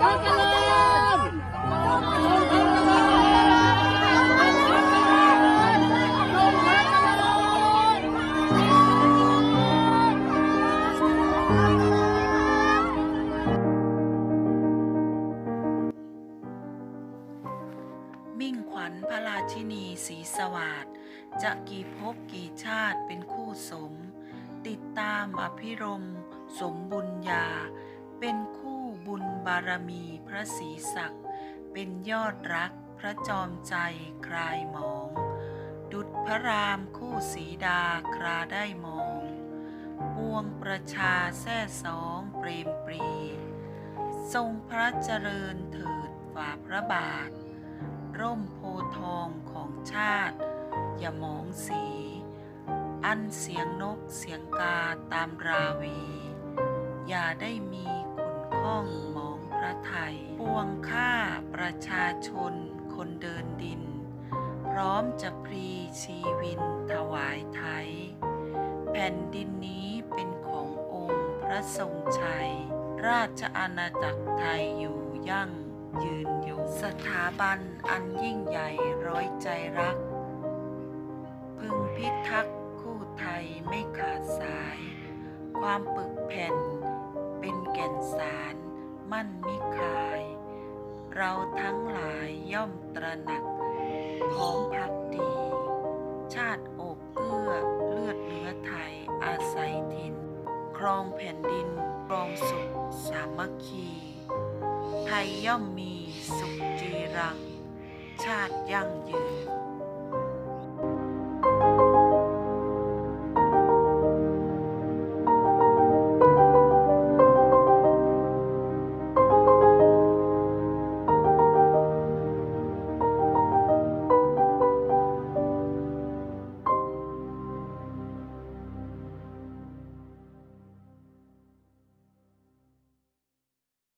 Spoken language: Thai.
มิ่งขวัญพระราชินีสีสวัสดจะกี่ภพกี่ชาติเป็นคู่สม ติดตามอภิรมย์สมบุญญา เป็นคู่ารมีพระศรีศักดิ์เป็นยอดรักพระจอมใจคลายหมอง ดุจพระรามคู่สีดาคราได้มองปวงประชาแท่สองเปรมปรี ทรงพระเจริญเถิดฝ่าพระบาท ร่มโพทองของชาติ อย่ามองสี อันเสียงนกเสียงกาตามราวี อย่าได้มี ประชาชนคนเดินดิน พร้อมจะพรีชีวินถวายไทย แผ่นดินนี้เป็นขององค์พระทรงชัย ราชอาณาจักรไทยอยู่ยั่งยืนยงสถาบันอันยิ่งใหญ่ร้อยใจรัก พึงพิทักษ์คู่ไทยไม่ขาดสาย ความปึกแผ่นเป็นแก่นสารมั่นมิคาย เราทั้งหลายย่อมตระหนักพร้อมพักดี ชาติอกเอื้อเลือดเนื้อไทยอาศัยถิ่นครองแผ่นดินครองสุขสามัคคี ไทยย่อมมีสุขจีรัง ชาติยั่งยืน